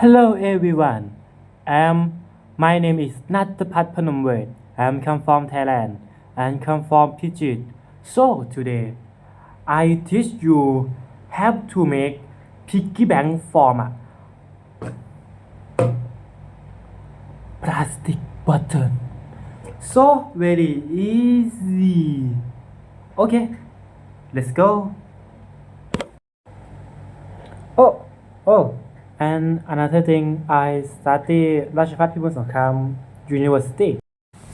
Hello everyone. Um, my name is Natapat Panomwet. I'm come from Thailand and come from Pyongyang. So today, I teach you how to make piggy bank from a plastic button. So very easy. Okay, let's go. Oh, oh, and another thing, I study Rajaphat come University.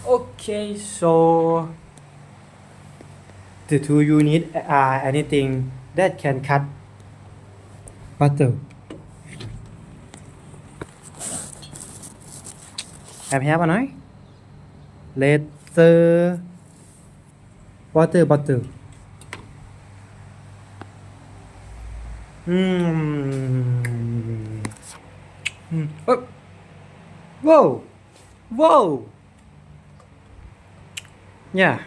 Okay, so the two need are anything that can cut butter. Em help anh nói. Letter water butter. Hmm. Wow wow yeah.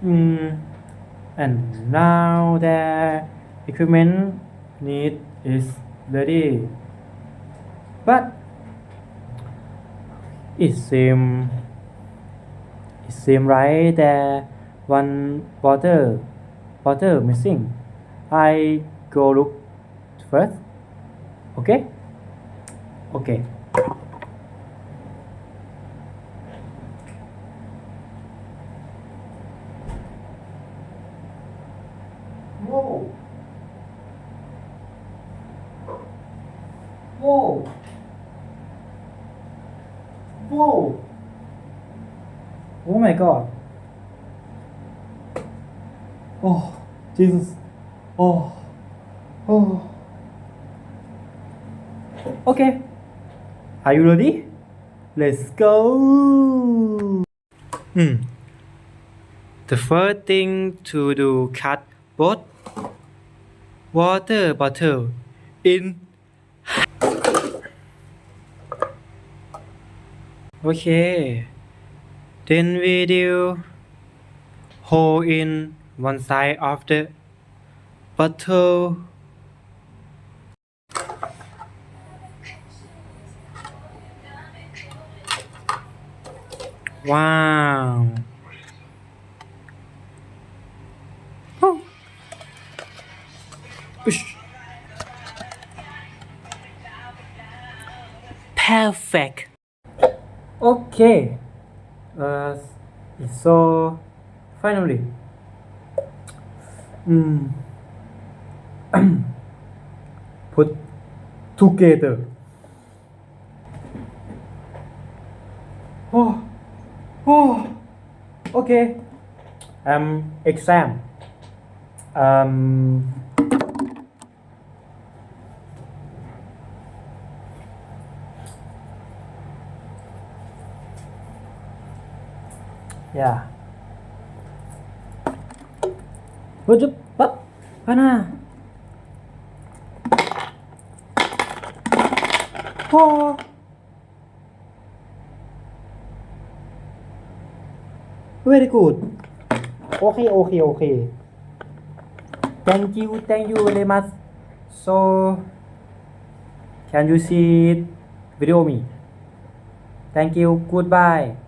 Mm, and now the equipment need is ready. But it seem it seem right that one water water missing. I go look first. Okay okay Whoa. Whoa. Whoa. Oh my god. Oh, Jesus. Oh. Oh. Okay. Are you ready? Let's go. Hmm. The first thing to do cut both water bottle in Okay. Then we do hole in one side of the bottle. Wow. Oh. Perfect. Okay. Uh, so finally, mm, put together. Oh, oh, okay. Um, exam. Um, yeah. What the? What? Mana? Oh. Very good. Okay, okay, okay. Thank you, thank you very much. So, can you see video me? Thank you. Goodbye.